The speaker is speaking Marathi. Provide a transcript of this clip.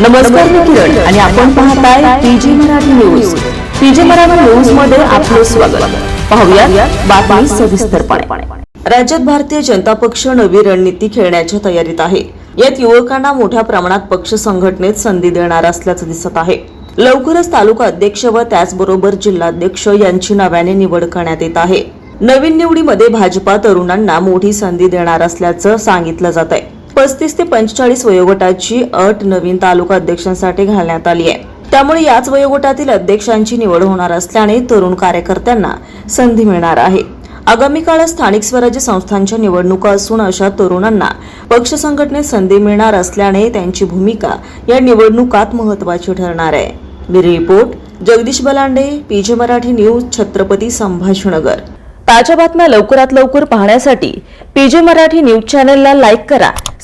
नमस्कार मी किरण आणि आपण पाहताय P G Marathi news. P G Marathi न्यूजमध्ये आपलं स्वागत. पाहूया बातमी सविस्तरपणे. राज्यात भारतीय जनता पक्ष नवी रणनीती खेळण्याच्या तयारीत आहे. यात युवकांना मोठ्या प्रमाणात पक्ष संघटनेत संधी देणार असल्याचं दिसत आहे. लवकरच तालुका अध्यक्ष व त्याचबरोबर जिल्हाध्यक्ष यांची नव्याने निवड करण्यात येत आहे. नवीन निवडीमध्ये भाजपा तरुणांना मोठी संधी देणार असल्याचं सांगितलं जात आहे पस्तीस ते पंचेचाळीस वयोगटाची अट नवीन तालुका अध्यक्षांसाठी घालण्यात आली आहे. त्यामुळे याच वयोगटातील अध्यक्षांची निवड होणार असल्याने तरुण कार्यकर्त्यांना संधी मिळणार आहे. आगामी काळात स्थानिक स्वराज्य संस्थांच्या निवडणुका असून अशा तरुणांना पक्ष संघटनेत संधी मिळणार असल्याने त्यांची भूमिका या निवडणुकात महत्वाची ठरणार आहे. Bureau report Jagdish Balande P J Marathi news Chhatrapati Sambhajinagar ताज्या बातम्या लवकरात लवकर पाहण्यासाठी पीजे मराठी न्यूज चॅनलला लाईक करा